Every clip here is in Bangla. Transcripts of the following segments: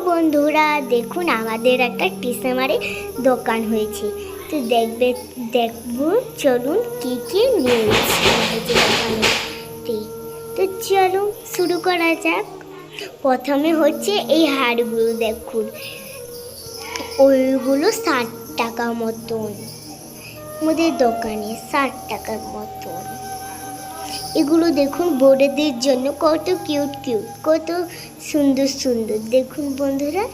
বন্ধুরা, দেখুন আমাদের একটা টিসেমারে দোকান হয়েছে। তো দেখবে, দেখব, চলুন কী কী নিয়েছি দোকানেতে তো চলুন শুরু করা যাক। প্রথমে হচ্ছে এই হাড়গুলো দেখুন। ওইগুলো ষাট টাকা মতন। আমাদের দোকানে ষাট টাকার মতন। এগুলো দেখুন বোর্ডেদের জন্য কত কিউট কিউট কত সুন্দর সুন্দর। দেখুন বন্ধুরা,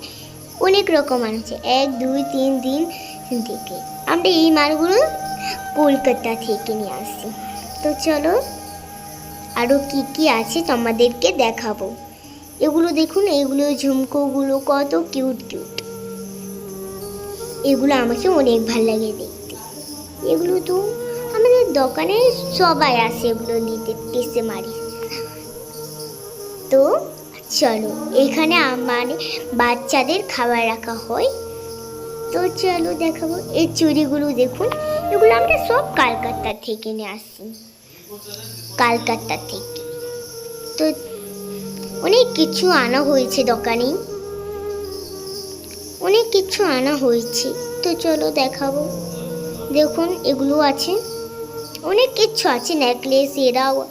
অনেক রকম আছে এক, দুই, তিন দিন থেকে। আমরা এই মালগুলো কলকাতা থেকে নিয়ে আসি তো চলো আরও কি কি আছে তোমাদেরকে দেখাবো। এগুলো দেখুন এগুলো ঝুমকোগুলো কত কিউট কিউট এগুলো আমাকে অনেক ভালো লাগে দেখতে। এগুলো তো দোকানে সবাই আসে এগুলো নিতে টেসে মারি। তো, চলো, এখানে আমার বাচ্চাদের খাবার রাখা হয়। তো চলো দেখাবো, এই চুড়িগুলো দেখুন, এগুলো আমরা সব কলকাতা থেকে নিয়ে আসি। কলকাতা থেকে। তো, অনেক কিছু আনা হয়েছে দোকানে। অনেক কিছু আনা হয়েছে। তো চলো দেখাবো। দেখুন, এগুলো আছে। অনেক কিছু আছে নেকলেস এরাও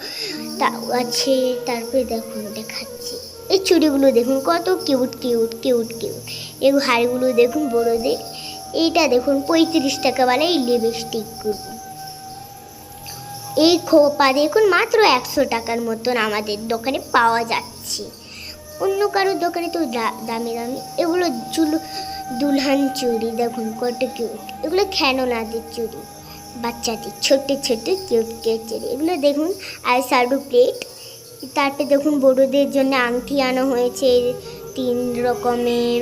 তা- আছে। তারপরে দেখুন দেখাচ্ছি। এই চুড়িগুলো দেখুন, কত কিউট কিউট কিউট কিউট এই হাড়গুলো দেখুন, বড়োদের। এইটা দেখুন, পঁয়ত্রিশ টাকাওয়ালা এই লিপস্টিকগুলো এই খোপা দেখুন, মাত্র একশো টাকার মতন আমাদের দোকানে পাওয়া যাচ্ছে। অন্য কারোর দোকানে তো দামি দামি। এগুলো চুল, দুলহান চুড়ি দেখুন, কত কিউট এগুলো খেলনাদের চুড়ি। বাচ্চাদের, ছোট্ট ছোট্ট কিউট কিউট এগুলো দেখুন, আর সারু প্লেট তারপরে দেখুন বড়োদের জন্য আংটি আনা হয়েছে, তিন রকমের।